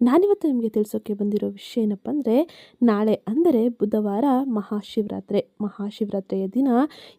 ನಾನಿವತ್ತು ನಿಮಗೆ ತಿಳಿಸೋಕ್ಕೆ ಬಂದಿರೋ ವಿಷಯ ಏನಪ್ಪ ಅಂದರೆ ನಾಳೆ ಅಂದರೆ ಬುಧವಾರ ಮಹಾಶಿವರಾತ್ರಿ. ಮಹಾಶಿವರಾತ್ರಿಯ ದಿನ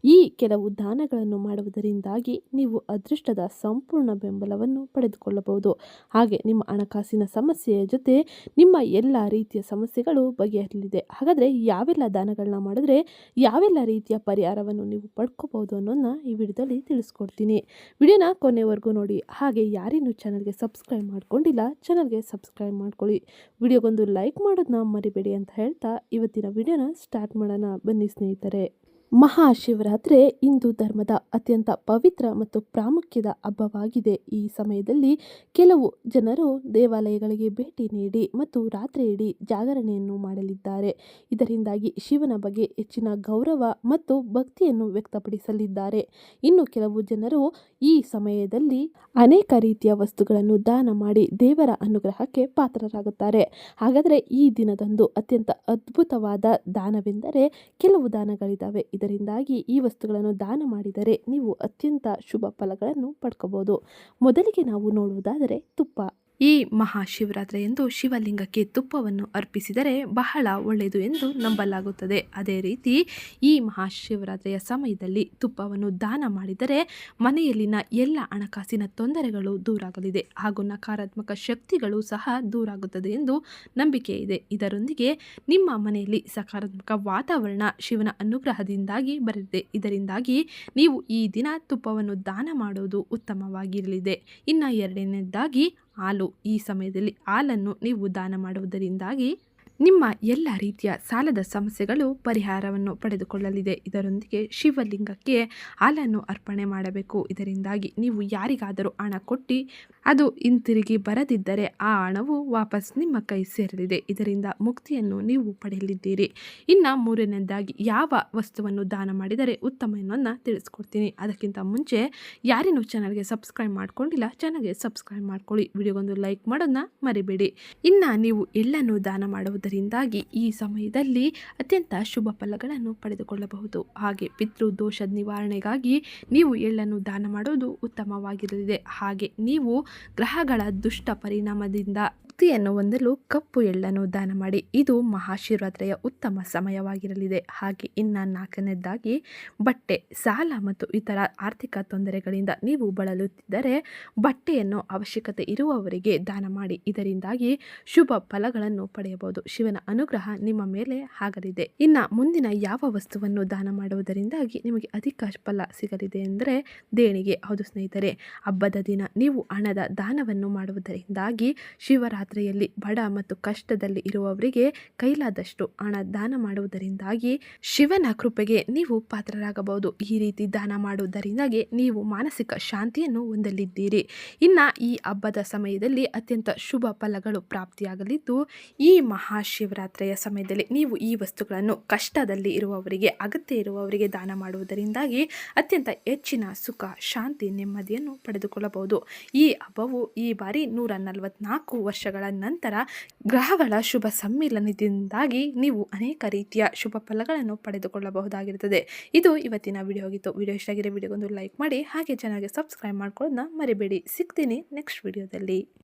ಈ ಕೆಲವು ದಾನಗಳನ್ನು ಮಾಡುವುದರಿಂದಾಗಿ ನೀವು ಅದೃಷ್ಟದ ಸಂಪೂರ್ಣ ಬೆಂಬಲವನ್ನು ಪಡೆದುಕೊಳ್ಳಬಹುದು. ಹಾಗೆ ನಿಮ್ಮ ಹಣಕಾಸಿನ ಸಮಸ್ಯೆಯ ಜೊತೆ ನಿಮ್ಮ ಎಲ್ಲ ರೀತಿಯ ಸಮಸ್ಯೆಗಳು ಬಗೆಹರಲಿದೆ ಹಾಗಾದರೆ ಯಾವೆಲ್ಲ ದಾನಗಳನ್ನ ಮಾಡಿದ್ರೆ ಯಾವೆಲ್ಲ ರೀತಿಯ ಪರಿಹಾರವನ್ನು ನೀವು ಪಡ್ಕೋಬಹುದು ಅನ್ನೋದನ್ನ ಈ ವಿಡಿಯೋದಲ್ಲಿ ತಿಳಿಸ್ಕೊಡ್ತೀನಿ. ವಿಡಿಯೋನ ಕೊನೆವರೆಗೂ ನೋಡಿ. ಹಾಗೆ ಯಾರೇನು ಚಾನಲ್ಗೆ ಸಬ್ಸ್ಕ್ರೈಬ್ ಮಾಡ್ಕೊಂಡಿಲ್ಲ ಚಾನಲ್ಗೆ ಸಬ್ಸ್ಕ್ರೈಬ್ ಮಾಡ್ಕೊಳ್ಳಿ. ವಿಡಿಯೋಗೊಂದು ಲೈಕ್ ಮಾಡೋದನ್ನ ಮರಿಬೇಡಿ ಅಂತ ಹೇಳ್ತಾ ಇವತ್ತಿನ ವಿಡಿಯೋನ ಸ್ಟಾರ್ಟ್ ಮಾಡೋಣ. ಬನ್ನಿ ಸ್ನೇಹಿತರೆ. ಮಹಾಶಿವರಾತ್ರಿ ಹಿಂದೂ ಧರ್ಮದ ಅತ್ಯಂತ ಪವಿತ್ರ ಮತ್ತು ಪ್ರಾಮುಖ್ಯದ ಹಬ್ಬವಾಗಿದೆ. ಈ ಸಮಯದಲ್ಲಿ ಕೆಲವು ಜನರು ದೇವಾಲಯಗಳಿಗೆ ಭೇಟಿ ನೀಡಿ ಮತ್ತು ರಾತ್ರಿ ಇಡೀ ಜಾಗರಣೆಯನ್ನು ಮಾಡಲಿದ್ದಾರೆ. ಇದರಿಂದಾಗಿ ಶಿವನ ಬಗ್ಗೆ ಹೆಚ್ಚಿನ ಗೌರವ ಮತ್ತು ಭಕ್ತಿಯನ್ನು ವ್ಯಕ್ತಪಡಿಸಲಿದ್ದಾರೆ. ಇನ್ನು ಕೆಲವು ಜನರು ಈ ಸಮಯದಲ್ಲಿ ಅನೇಕ ರೀತಿಯ ವಸ್ತುಗಳನ್ನು ದಾನ ಮಾಡಿ ದೇವರ ಅನುಗ್ರಹಕ್ಕೆ ಪಾತ್ರರಾಗುತ್ತಾರೆ. ಹಾಗಾದರೆ ಈ ದಿನದಂದು ಅತ್ಯಂತ ಅದ್ಭುತವಾದ ದಾನವೆಂದರೆ ಕೆಲವು ದಾನಗಳಿದ್ದಾವೆ. ಇದರಿಂದಾಗಿ ಈ ವಸ್ತುಗಳನ್ನು ದಾನ ಮಾಡಿದರೆ ನೀವು ಅತ್ಯಂತ ಶುಭ ಫಲಗಳನ್ನು ಪಡ್ಕೋಬೋದು. ಮೊದಲಿಗೆ ನಾವು ನೋಡುವುದಾದರೆ ತುಪ್ಪ. ಈ ಮಹಾಶಿವರಾತ್ರಿಯಂದು ಶಿವಲಿಂಗಕ್ಕೆ ತುಪ್ಪವನ್ನು ಅರ್ಪಿಸಿದರೆ ಬಹಳ ಒಳ್ಳೆಯದು ಎಂದು ನಂಬಲಾಗುತ್ತದೆ. ಅದೇ ರೀತಿ ಈ ಮಹಾಶಿವರಾತ್ರಿಯ ಸಮಯದಲ್ಲಿ ತುಪ್ಪವನ್ನು ದಾನ ಮಾಡಿದರೆ ಮನೆಯಲ್ಲಿನ ಎಲ್ಲ ಹಣಕಾಸಿನ ತೊಂದರೆಗಳು ದೂರಾಗಲಿದೆ. ಹಾಗೂ ನಕಾರಾತ್ಮಕ ಶಕ್ತಿಗಳು ಸಹ ದೂರಾಗುತ್ತದೆ ಎಂದು ನಂಬಿಕೆ ಇದೆ. ಇದರೊಂದಿಗೆ ನಿಮ್ಮ ಮನೆಯಲ್ಲಿ ಸಕಾರಾತ್ಮಕ ವಾತಾವರಣ ಶಿವನ ಅನುಗ್ರಹದಿಂದಾಗಿ ಬರಲಿದೆ. ಇದರಿಂದಾಗಿ ನೀವು ಈ ದಿನ ತುಪ್ಪವನ್ನು ದಾನ ಮಾಡುವುದು ಉತ್ತಮವಾಗಿರಲಿದೆ. ಇನ್ನು ಎರಡನೇದಾಗಿ ಹಾಲು ಈ ಸಮಯದಲ್ಲಿ ಹಾಲನ್ನು ನೀವು ದಾನ ಮಾಡುವುದರಿಂದಾಗಿ ನಿಮ್ಮ ಎಲ್ಲ ರೀತಿಯ ಸಾಲದ ಸಮಸ್ಯೆಗಳು ಪರಿಹಾರವನ್ನು ಪಡೆದುಕೊಳ್ಳಲಿದೆ. ಇದರೊಂದಿಗೆ ಶಿವಲಿಂಗಕ್ಕೆ ಹಾಲನ್ನು ಅರ್ಪಣೆ ಮಾಡಬೇಕು. ಇದರಿಂದಾಗಿ ನೀವು ಯಾರಿಗಾದರೂ ಹಣ ಕೊಟ್ಟು ಅದು ಹಿಂತಿರುಗಿ ಬರದಿದ್ದರೆ ಆ ಹಣವು ವಾಪಸ್ ನಿಮ್ಮ ಕೈ ಸೇರಲಿದೆ. ಇದರಿಂದ ಮುಕ್ತಿಯನ್ನು ನೀವು ಪಡೆಯಲಿದ್ದೀರಿ. ಇನ್ನು ಮೂರನೇದಾಗಿ, ಯಾವ ವಸ್ತುವನ್ನು ದಾನ ಮಾಡಿದರೆ ಉತ್ತಮ ಎನ್ನುವನ್ನು ತಿಳಿಸ್ಕೊಡ್ತೀನಿ. ಅದಕ್ಕಿಂತ ಮುಂಚೆ ಯಾರೇನು ಚಾನಲ್ಗೆ ಸಬ್ಸ್ಕ್ರೈಬ್ ಮಾಡ್ಕೊಂಡಿಲ್ಲ ಚಾನಲ್ಗೆ ಸಬ್ಸ್ಕ್ರೈಬ್ ಮಾಡ್ಕೊಳ್ಳಿ. ವಿಡಿಯೋಗೊಂದು ಲೈಕ್ ಮಾಡೋದನ್ನ ಮರಿಬೇಡಿ. ಇನ್ನು ನೀವು ಎಳ್ಳನ್ನು ದಾನ ಮಾಡುವುದರಿಂದಾಗಿ ಈ ಸಮಯದಲ್ಲಿ ಅತ್ಯಂತ ಶುಭ ಫಲಗಳನ್ನು ಪಡೆದುಕೊಳ್ಳಬಹುದು. ಹಾಗೆ ಪಿತೃ ದೋಷ ನಿವಾರಣೆಗಾಗಿ ನೀವು ಎಳ್ಳನ್ನು ದಾನ ಮಾಡೋದು ಉತ್ತಮವಾಗಿರಲಿದೆ. ಹಾಗೆ ನೀವು ಗ್ರಹಗಳ ದುಷ್ಟ ಪರಿಣಾಮದಿಂದ ಮುಕ್ತಿಯನ್ನು ಹೊಂದಲು ಕಪ್ಪು ಎಳ್ಳನ್ನು ದಾನ ಮಾಡಿ. ಇದು ಮಹಾಶಿವರಾತ್ರಿಯ ಉತ್ತಮ ಸಮಯವಾಗಿರಲಿದೆ. ಹಾಗೆ ಇನ್ನು ನಾಲ್ಕನೇದಾಗಿ ಬಟ್ಟೆ, ಸಾಲ ಮತ್ತು ಇತರ ಆರ್ಥಿಕ ತೊಂದರೆಗಳಿಂದ ನೀವು ಬಳಲುತ್ತಿದ್ದರೆ ಬಟ್ಟೆಯನ್ನು ಅವಶ್ಯಕತೆ ಇರುವವರಿಗೆ ದಾನ ಮಾಡಿ. ಇದರಿಂದಾಗಿ ಶುಭ ಫಲಗಳನ್ನು ಪಡೆಯಬಹುದು. ಶಿವನ ಅನುಗ್ರಹ ನಿಮ್ಮ ಮೇಲೆ ಆಗಲಿದೆ. ಇನ್ನು ಮುಂದಿನ ಯಾವ ವಸ್ತುವನ್ನು ದಾನ ಮಾಡುವುದರಿಂದಾಗಿ ನಿಮಗೆ ಅಧಿಕ ಫಲ ಸಿಗಲಿದೆ ಎಂದರೆ ದೇಣಿಗೆ. ಹೌದು ಸ್ನೇಹಿತರೆ, ಹಬ್ಬದ ದಿನ ನೀವು ಹಣದ ದಾನವನ್ನು ಮಾಡುವುದರಿಂದಾಗಿ ಶಿವರಾತ್ರಿ ರಾತ್ರಿಯಲ್ಲಿ ಬಡ ಮತ್ತು ಕಷ್ಟದಲ್ಲಿ ಇರುವವರಿಗೆ ಕೈಲಾದಷ್ಟು ಹಣ ದಾನ ಮಾಡುವುದರಿಂದಾಗಿ ಶಿವನ ಕೃಪೆಗೆ ನೀವು ಪಾತ್ರರಾಗಬಹುದು. ಈ ರೀತಿ ದಾನ ಮಾಡುವುದರಿಂದಾಗಿ ನೀವು ಮಾನಸಿಕ ಶಾಂತಿಯನ್ನು ಹೊಂದಲಿದ್ದೀರಿ. ಇನ್ನು ಈ ಹಬ್ಬದ ಸಮಯದಲ್ಲಿ ಅತ್ಯಂತ ಶುಭ ಫಲಗಳು ಪ್ರಾಪ್ತಿಯಾಗಲಿದ್ದು, ಈ ಮಹಾಶಿವರಾತ್ರಿಯ ಸಮಯದಲ್ಲಿ ನೀವು ಈ ವಸ್ತುಗಳನ್ನು ಕಷ್ಟದಲ್ಲಿ ಇರುವವರಿಗೆ, ಅಗತ್ಯ ಇರುವವರಿಗೆ ದಾನ ಮಾಡುವುದರಿಂದಾಗಿ ಅತ್ಯಂತ ಹೆಚ್ಚಿನ ಸುಖ, ಶಾಂತಿ, ನೆಮ್ಮದಿಯನ್ನು ಪಡೆದುಕೊಳ್ಳಬಹುದು. ಈ ಹಬ್ಬವು ಈ ಬಾರಿ ನೂರ ನಲವತ್ನಾಲ್ಕು ವರ್ಷಗಳ ನಂತರ ಗ್ರಹಗಳ ಶುಭ ಸಮ್ಮಿಲನದಿಂದಾಗಿ ನೀವು ಅನೇಕ ರೀತಿಯ ಶುಭ ಫಲಗಳನ್ನು ಪಡೆದುಕೊಳ್ಳಬಹುದಾಗಿರುತ್ತದೆ. ಇದು ಇವತ್ತಿನ ವಿಡಿಯೋ ಆಗಿತ್ತು. ವಿಡಿಯೋ ಇಷ್ಟ ಆಗಿರೋ ವಿಡಿಯೋಗೊಂದು ಲೈಕ್ ಮಾಡಿ, ಹಾಗೆ ಚೆನ್ನಾಗಿ ಸಬ್ಸ್ಕ್ರೈಬ್ ಮಾಡ್ಕೊಳ್ಳೋದನ್ನ ಮರಿಬೇಡಿ. ಸಿಗ್ತೀನಿ ನೆಕ್ಸ್ಟ್ ವಿಡಿಯೋದಲ್ಲಿ